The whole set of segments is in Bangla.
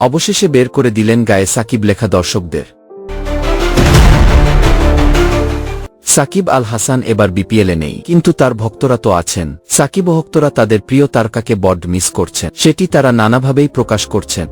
অবশেষে বের করে দিলেন গায়ে সাকিব লেখা দর্শকদের। সাকিব আল হাসান এবার বিপিএলে নেই, কিন্তু তার ভক্তরা তো আছেন। সাকিব ভক্তরা তাদের প্রিয় তারকাকে বড মিস করছেন। সেটি তারা নানাভাবেই প্রকাশ করছেন।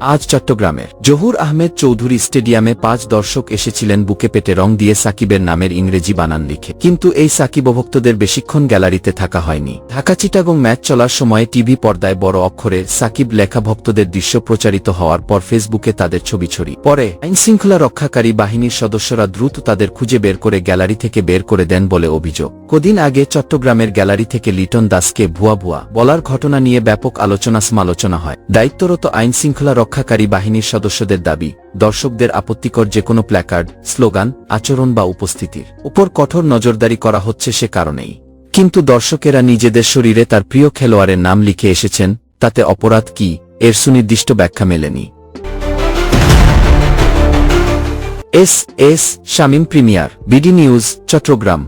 আজ চট্টগ্রামের জহুর আহমেদ চৌধুরী স্টেডিয়ামে পাঁচ দর্শক এসেছিলেন বুকে পেটে রং দিয়ে সাকিবের নামের ইংরেজি বানান লিখে। কিন্তু এই সাকিব ভক্তদের বেশিক্ষণ গ্যালারিতে থাকা হয়নি। ঢাকা চিটাগং ম্যাচ চলার সময় টিভি পর্দায় বড় অক্ষরে সাকিব লেখা ভক্তদের দৃশ্য প্রচারিত হওয়ার পর ফেসবুকে তাদের ছবি ছড়ি। পরে আইনশৃঙ্খলা রক্ষাকারী বাহিনীর সদস্যরা দ্রুত তাদের খুঁজে বের করে গ্যালারি থেকে বের করে দেন বলে অভিযোগ। কদিন আগে চট্টগ্রামের গ্যালারি থেকে লিটন দাসকে ভুয়া ভুয়া বলার ঘটনা নিয়ে ব্যাপক আলোচনা সমালোচনা হয়। দায়িত্বরত আইনশৃঙ্খলা রক্ষাকারী বাহিনীর সদস্যদের দাবি, দর্শকদের আপত্তিকর যে কোনো প্ল্যাকার্ড, স্লোগান, আচরণ বা উপস্থিতির উপর কঠোর নজরদারি করা হচ্ছে সে কারণেই। কিন্তু দর্শকেরা নিজেদের শরীরে তার প্রিয় খেলোয়াড়ের নাম লিখে এসেছেন, তাতে অপরাধ কি, এর সুনির্দিষ্ট ব্যাখ্যা মেলেনি। S S Shamim premier, BD news, Chattogram.